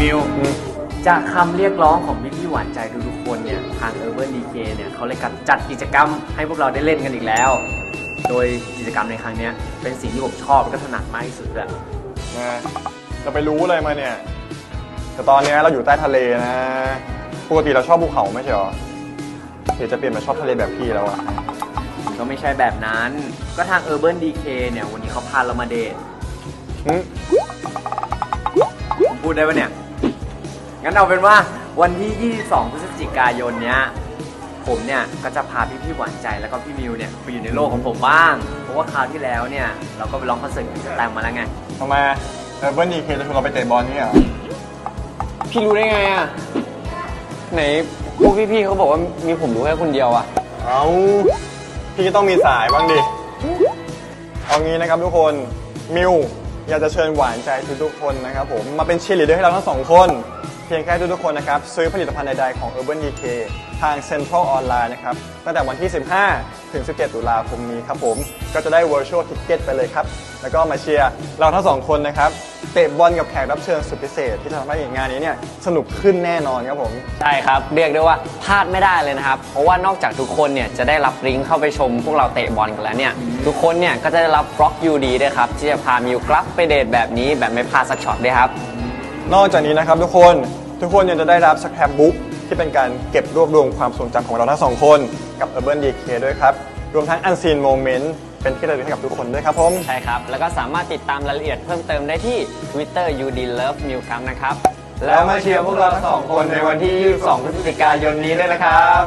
มิวจากคำเรียกร้องของพี่พี่ๆหวานใจทุกๆคนเนี่ยทาง Urban DK เนี่ยเขาเลยจัดกิจกรรมให้พวกเราได้เล่นกันอีกแล้ว โดยกิจกรรมในครั้งเนี้ยเป็นสิ่งที่ผมชอบและก็ถนัดมากที่สุดเลยนะเราไปรู้อะไรมาเนี่ย แต่ตอนเนี้ยเราอยู่ใต้ทะเลนะปกติเราชอบภูเขาไม่ใช่หรอเดี๋ยวจะเปลี่ยนมาชอบทะเลแบบพี่แล้วอะก็ไม่ใช่แบบนั้น ก็ทาง Urban DK เนี่ยวันนี้เขาพาเรามาเดทหึผมพูดได้ปะเนี่ย งั้นเอาเป็นว่าวันที่ 22 พฤศจิกายนเนี้ย ผมเนี่ยก็จะพาพี่พี่ๆหวานใจแล้วก็พี่มิวเนี่ยไปอยู่ในโลกของผมบ้าง เพราะว่าคราวที่แล้วเนี่ยเราก็ไปร้องคอนเสิร์ตกับสแตมมาแล้วไง ทำไมเออเบิร์นดีเคจะชวนเราไปเตะบอลนี่เหรอพี่รู้ได้ไงอะ ไหนพวกพี่ๆเขาบอกว่ามีผมรู้แค่คนเดียวอะ เอาพี่ก็ต้องมีสายบ้างดิ เอางี้นะครับทุกคน มิวอยากจะเชิญหวานใจทุกๆคนนะครับผม มาเป็นเชียร์ลีดเดอร์ให้เราทั้งสองคน เพียงแค่ทุกๆคนนะครับ ซื้อผลิตภัณฑ์ใดๆของ Urban DK ทาง Central Online นะครับ ตั้งแต่วันที่ 15 ถึง 17 ตุลาคมนี้ครับผม ก็จะได้ virtual ticket ไปเลยครับ แล้วก็มาเชียร์เราทั้งสองคนนะครับ เตะบอลกับแขกรับเชิญสุดพิเศษ ที่จะทำให้งานนี้เนี่ยสนุกขึ้นแน่นอนครับผม ใช่ครับ เรียกได้ว่าพลาดไม่ได้เลยนะครับ เพราะว่านอกจากทุกคนเนี่ยจะได้รับลิงก์เข้าไปชมพวกเราเตะบอลกันแล้วเนี่ย ทุกคนเนี่ยก็จะได้รับบล็อกยูดีด้วยครับ ที่จะพามิวกลับไปเดทแบบนี้แบบไม่พลาดสักช็อตด้วยครับ นอกจากนี้นะครับทุกคนทุกคนยังจะได้รับสครับบุ๊กที่เป็นการเก็บรวบรวมความทรงจำของเราทั้งสองคนกับ Urban DK ด้วยครับ รวมทั้ง Unseen Moment เป็นที่ระลึกให้กับทุกคนด้วยครับผม ใช่ครับ แล้วก็สามารถติดตามรายละเอียดเพิ่มเติมได้ที่ Twitter UD Love Miu ครับนะครับ แล้วมาเชียร์พวกเราทั้งสองคนในวันที่ 22 พฤศจิกายนนี้ด้วยนะครับ